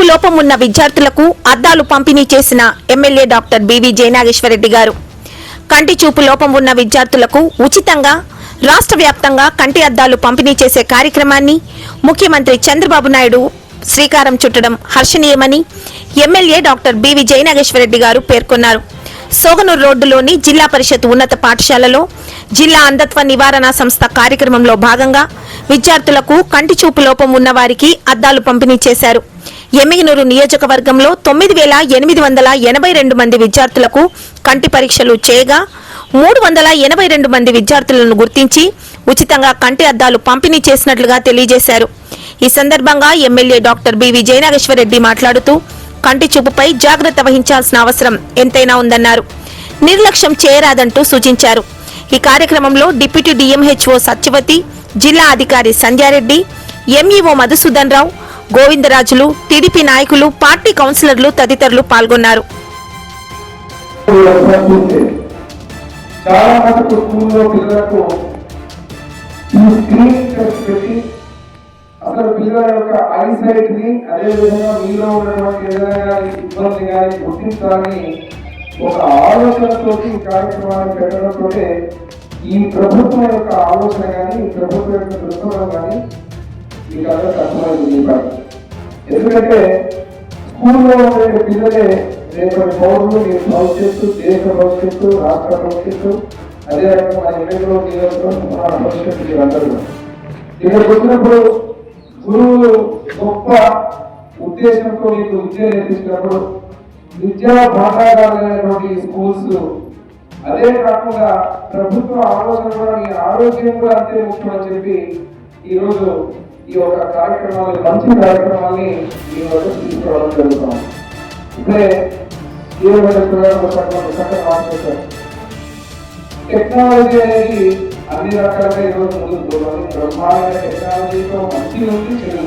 చూపు లోపం ఉన్న విద్యార్థులకు అద్దాలు పంపిణీ చేసిన ఎమ్మెల్యే డాక్టర్ బివి జయనాగేశ్వరరెడ్డి గారు. కంటి చూపు లోపం ఉన్న విద్యార్థులకు ఉచితంగా రాష్ట్ర వ్యాప్తంగా కంటి అద్దాలు పంపిణీ చేసే కార్యక్రమాన్ని ముఖ్యమంత్రి చంద్రబాబు నాయుడు శ్రీకారం చుట్టడం హర్షణీయమని ఎమ్మెల్యే డాక్టర్ బివి జయనాగేశ్వరరెడ్డి గారు పేర్కొన్నారు. సోగనూరు రోడ్డులోని జిల్లా పరిషత్ ఉన్నత పాఠశాలలో జిల్లా అంధత్వ నివారణ సంస్థ కార్యక్రమంలో భాగంగా విద్యార్థులకు కంటి చూపు లోపం ఉన్న వారికి అద్దాలు పంపిణీ చేశారు. ఎమ్మిగినూరు నియోజకవర్గంలో తొమ్మిది వేల ఎనిమిది వందల ఎనభై రెండు మంది విద్యార్థులకు కంటి పరీక్షలు చేయగా మూడు వందల ఎనభై రెండు మంది విద్యార్థులను గుర్తించి ఉచితంగా కంటి అద్దాలు పంపిణీ చేసినట్లుగా తెలియజేశారు. ఈ సందర్భంగా ఎమ్మెల్యే డాక్టర్ బి విజయనాగేశ్వరరెడ్డి మాట్లాడుతూ కంటి చూపుపై జాగ్రత్త వహించాల్సిన అవసరం ఎంతైనా ఉందన్నారు. నిర్లక్ష్యం చేయరాదంటూ సూచించారు. ఈ కార్యక్రమంలో డిప్యూటీ డిఎంహెచ్ఓ సత్యవతి జిల్లా అధికారి సంధ్యారెడ్డి ఎంఈఓ మధుసూదన్ రావు గోవిందరాజులు టీడీపీ నాయకులు పార్టీ కౌన్సిలర్లు తదితరులు పాల్గొన్నారు. చాలా మటుకు స్కూల్లో పిల్లలకు ఈ స్క్రీన్ టెస్ట్ పెట్టి అసలు పిల్లల యొక్క ఐసైట్ని మీలో ఉన్నటువంటి ఏదైనా ఇబ్బంది కానీ గుర్తించాలని ఒక ఆలోచనతో ఈ కార్యక్రమాన్ని పెట్టడంతో ఈ ప్రభుత్వం యొక్క ఆలోచన కానీ ఈ ప్రభుత్వం యొక్క దృక్పథం కానీ మీకు అందరూ అర్థమైంది ఈ ఎందుకంటే స్కూల్లో ఉండే పిల్లలే రేపటి పౌరులు మీ భవిష్యత్తు దేశ భవిష్యత్తు రాష్ట్ర భవిష్యత్తు అదే రకంగా మన ఎన్నికల్లో నియోజకవర్గం భవిష్యత్తు మీరందరూ కూడా. ఇక్కడికి వచ్చినప్పుడు గురువులు గొప్ప ఉద్దేశంతో మీకు విద్య నేర్పించినప్పుడు విద్యా భాషాగారైనటువంటి స్కూల్స్ అదే కాకుండా ప్రభుత్వ ఆలోచన కూడా మీ ఆరోగ్యం కూడా అంతే ముఖ్యం అని చెప్పి ఈరోజు ఈ యొక్క కార్యక్రమాన్ని మంచి కార్యక్రమాన్ని మీ వద్ద తీసుకురావడం జరుగుతాం ఇప్పుడే టెక్నాలజీ అనేది అన్ని రకాలుగా ఈరోజు ముందుకు పోవాలి. బ్రహ్మాండమైన టెక్నాలజీతో మంచి ఉంది చెడు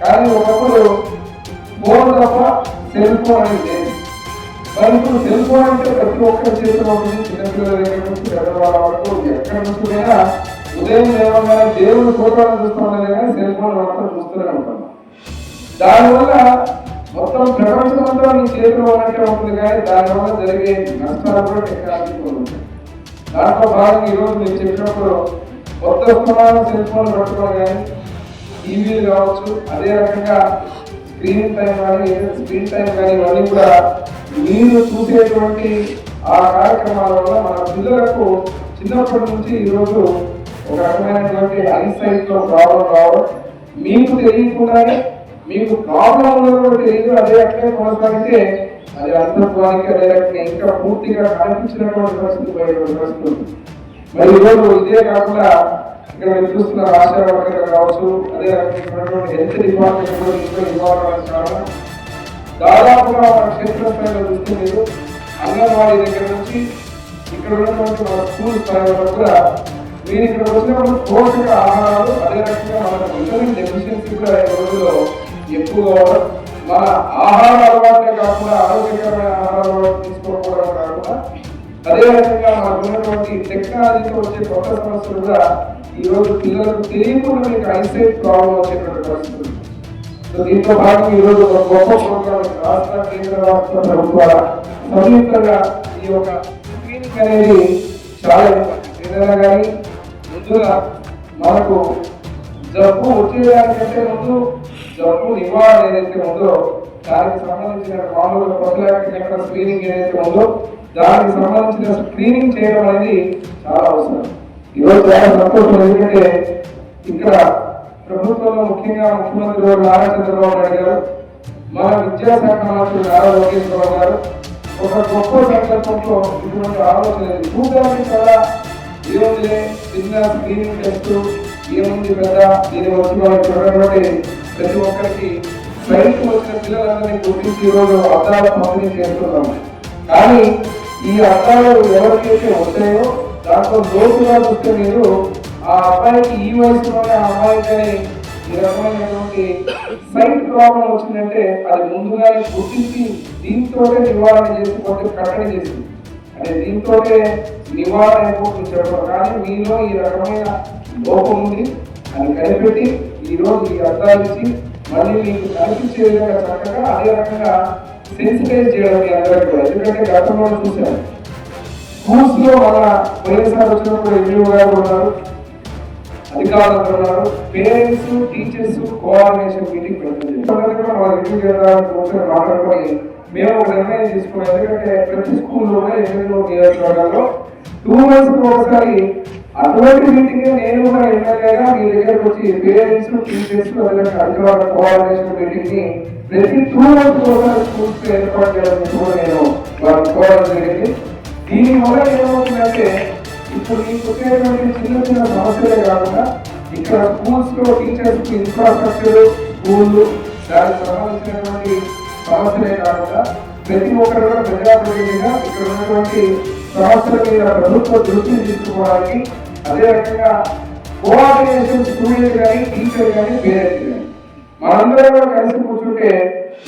కానీ ఒకప్పుడు ఫోన్ తప్ప సెల్ ఫోన్ అనేది మరి ఇప్పుడు సెల్ ఫోన్ అంటే ప్రతి ఒక్కరి చేతిలో ఉంటుంది. చిన్నపిల్లల దగ్గర నుంచి పెద్దవాళ్ళ వరకు ఎక్కడ నుంచి ఉదయం లేవగానే దేవుని ఫోటోలు చూస్తున్నాను కానీ సెల్ ఫోన్ మాత్రం చూస్తూనే ఉంటాను దానివల్ల మొత్తం ప్రపంచం అంతా నీ చేతిలో ఉన్నట్టే ఉంటుంది కానీ దానివల్ల జరిగే నష్టాలు కూడా టెక్నాలజీ ఉంటుంది దాంట్లో భాగంగా ఈరోజు నేను చెప్పినప్పుడు కొత్త వస్తున్నారు సెల్ ఫోన్ పట్టుకోవడం కానీ టీవీలు కావచ్చు అదే రకంగా స్క్రీన్ టైం కానీ స్క్రీన్ టైం కానీ ఇవన్నీ కూడా మీరు చూసేటువంటి ఆ కార్యక్రమాల వల్ల మన పిల్లలకు చిన్నప్పటి నుంచి ఈరోజు ఒక రకమైనటువంటి ఐసైట్ ప్రాబ్లం రావడం మీకు తెలియకుండానే మీకు ప్రాబ్లం ఉన్నది కూడా తెలియదు అదే అట్లే కొనసాగితే అది అంతత్వానికి అదే ఇంకా పూర్తిగా కనిపించినటువంటి పరిస్థితి పోయేటువంటి పరిస్థితి మరి ఈరోజు ఇదే కాకుండా ఇక్కడ మీరు చూస్తున్న రాష్ట్ర వర్గంగా కావచ్చు అదే రకమైనటువంటి హెల్త్ డిపార్ట్మెంట్ కూడా ఇంట్లో ఇన్వాల్వ్ అవ్వడానికి దాదాపుగా మన క్షేత్రస్థాయిలో చూస్తే మీరు అంగన్వాడీ దగ్గర నుంచి ఇక్కడ ఉన్నటువంటి మన స్కూల్ స్థాయి కూడా మీరు ఇక్కడ వచ్చినప్పుడు పోషక ఆహారాలు అదే రకంగా మన విటమిన్ డెఫిషియన్సీ కూడా ఈ రోజుల్లో ఎక్కువగా మన ఆహార అలవాటే కాకుండా ఆరోగ్యకరమైన ఆహార అలవాటు తీసుకోకపోవడం కాకుండా అదేవిధంగా మనకు ఉన్నటువంటి టెక్నాలజీతో వచ్చే కొత్త సమస్యలు కూడా ఈరోజు పిల్లలకు తెలియకుండా మీకు ఐసైట్ ప్రాబ్లం వచ్చేటువంటి పరిస్థితులు. సో దీంతో భాగంగా ఈ రోజు ఒక గొప్ప ప్రోగ్రామ్ రాష్ట్ర కేంద్ర రాష్ట్ర ప్రభుత్వాల సంయుక్తంగా ఈ యొక్క స్క్రీనింగ్ అనేది చాలా ఇంపార్టెంట్ ఏదైనా కానీ ముందుగా మనకు జబ్బు వచ్చేదానికంటే ముందు జబ్బు నివారణ ఏదైతే ఉందో దానికి సంబంధించిన మామూలుగా ప్రొఫిలాక్టిక్ ఎక్కడ స్క్రీనింగ్ ఏదైతే ఉందో దానికి సంబంధించిన స్క్రీనింగ్ చేయడం అనేది చాలా అవసరం. ఈరోజు చాలా సంతోషం. ఎందుకంటే ఇక్కడ ప్రభుత్వంలో ముఖ్యంగా ముఖ్యమంత్రి గారు నారా చంద్రబాబు నాయుడు గారు మన విద్యాశాఖ మంత్రి నారా లోకేశ్వరరావు గారు ఒక గొప్ప సందర్భంలో ఇటువంటి ఆలోచన లేదు. చూడడానికి చాలా ఏముంది చిన్న స్క్రీనింగ్ టెస్ట్ ఏముంది కదా దీని వచ్చిన వాళ్ళకి చూడటువంటి ప్రతి ఒక్కరికి బయటకు వచ్చిన పిల్లలందరినీ గుర్తించి ఈరోజు అద్దాల పంపిణీ చేస్తున్నాం. కానీ ఈ అద్దాలు ఎవరికైతే వచ్చాయో దాంట్లో లోతుగా చూస్తే మీరు ఆ అబ్బాయికి ఈ వయసులోనే ఆ అమ్మాయికి ఈ సైట్ ప్రాబ్లం వచ్చిందంటే అది ముందుగానే గుర్తించి దీంతోనే నివారణ చేసి కొంచెం కట్టడి చేసింది. అంటే దీంతోనే నివారణ అయిపోతుంది చెప్పడం కానీ మీలో ఈ రకమైన లోపం ఉంది. అని కనిపెట్టి ఈ రోజు ఈ అర్థాలు ఇచ్చి మళ్ళీ మీకు కనిపించే విధంగా చక్కగా అదే రకంగా సెన్సిటైజ్ చేయడం మీ అందరికీ కూడా. ఎందుకంటే గతంలో చూశాను స్కూల్స్లో మన వైఎస్ఆర్ వచ్చినప్పుడు ఎంఈఓ గారు ఉన్నారు. అధికారులు ఉన్నారు. పేరెంట్స్ టీచర్స్ కోఆర్డినేషన్ మీటింగ్ పెడుతుంది. మాట్లాడుకొని మేము ఒక నిర్ణయం తీసుకున్నాం. ఎందుకంటే ప్రతి స్కూల్లోనే ఎన్నో నియోజకవర్గాల్లో టూ మంత్స్ ఒకసారి అటువంటి మీటింగ్ నేను కూడా ఎమ్మెల్యేగా మీ దగ్గరకు వచ్చి పేరెంట్స్ టీచర్స్ అదేవిధంగా అధికారుల కోఆర్డినేషన్ మీటింగ్ని ప్రతి టూ మంత్స్ ఒకసారి స్కూల్స్ ఏర్పాటు చేయాలని కూడా నేను వారికి కోరడం జరిగింది. దీనివల్ల ఏమవుతుందంటే ఇప్పుడు మీకు వచ్చేటువంటి చిన్న చిన్న సమస్యలే కాకుండా ఇక్కడ స్కూల్స్లో టీచర్స్ ఇన్ఫ్రాస్ట్రక్చర్ స్కూళ్ళు దానికి సంబంధించినటువంటి సమస్యలే కాకుండా ప్రతి ఒక్కరు కూడా ప్రజాప్రతినిధిగా ఇక్కడ ఉన్నటువంటి సమస్యల మీద ప్రభుత్వ దృష్టిని తీసుకోవడానికి అదేవిధంగా కోఆర్డినేషన్ స్టూడెంట్ కానీ టీచర్ కానీ పేరెంట్స్ కానీ. మనందరం కూడా కలిసి కూర్చుంటే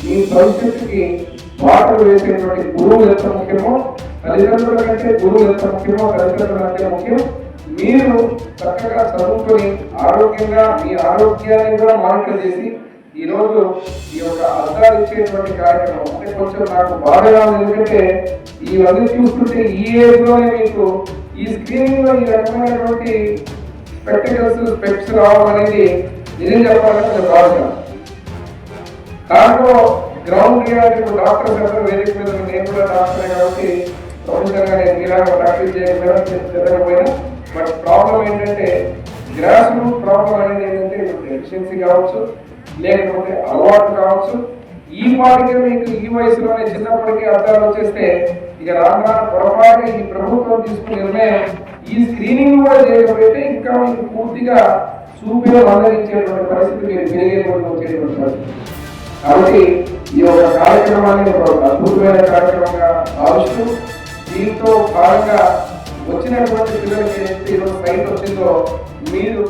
ఈ భవిష్యత్తుకి బాటలు వేసేటువంటి గురువు ఎంత ముఖ్యమో తల్లిదండ్రుల కంటే గురువు ఎంత ముఖ్యమో తల్లిదండ్రుల కంటే ముఖ్యం. మీరు చక్కగా చదువుకొని ఆరోగ్యంగా మీ ఆరోగ్యాన్ని కూడా మానిటర్ చేసి ఈరోజు ఈ యొక్క అర్థాలు ఇచ్చేటువంటి కార్యక్రమం అంటే కొంచెం నాకు బాధగా ఉంది. ఎందుకంటే ఇవన్నీ చూస్తుంటే ఈ ఏజ్లోనే మీకు ఈ స్క్రీనింగ్లో ఈ రకమైనటువంటి స్పెక్టికల్స్ స్పెక్స్ రావడం అనేది నిజం చెప్పాలంటే కొంచెం బాధగా దాంట్లో గ్రౌండ్ రియాలిటీ ఇప్పుడు డాక్టర్స్ అందరూ వేదిక మీద నేను కూడా డాక్టరే కాబట్టి ప్రొఫెసర్గా నేను మీలాగా ప్రాక్టీస్ చేయకపోయినా బట్ ప్రాబ్లం ఏంటంటే గ్రాస్ రూట్ ప్రాబ్లం అనేది ఏంటంటే ఎఫిషియన్సీ కావచ్చు లేకపోతే అలవాటు కావచ్చు. ఈ పాటికే మీకు ఈ వయసులోనే చిన్నప్పటికీ అర్థాలు వచ్చేస్తే ఇక రాను రాను పొరపాటు ఈ ప్రభుత్వం తీసుకున్న నిర్ణయం ఈ స్క్రీనింగ్ కూడా చేయకపోతే ఇంకా మీకు పూర్తిగా చూపే మందరించేటువంటి పరిస్థితి మీరు పెరిగేటువంటి వచ్చేటువంటి పరిస్థితి. కాబట్టి ఈ యొక్క కార్యక్రమాన్ని ఒక అద్భుతమైన కార్యక్రమంగా భావిస్తూ దీంతో భాగంగా వచ్చినటువంటి పిల్లలకి ఏదైతే ఈరోజు సైట్ వచ్చిందో మీరు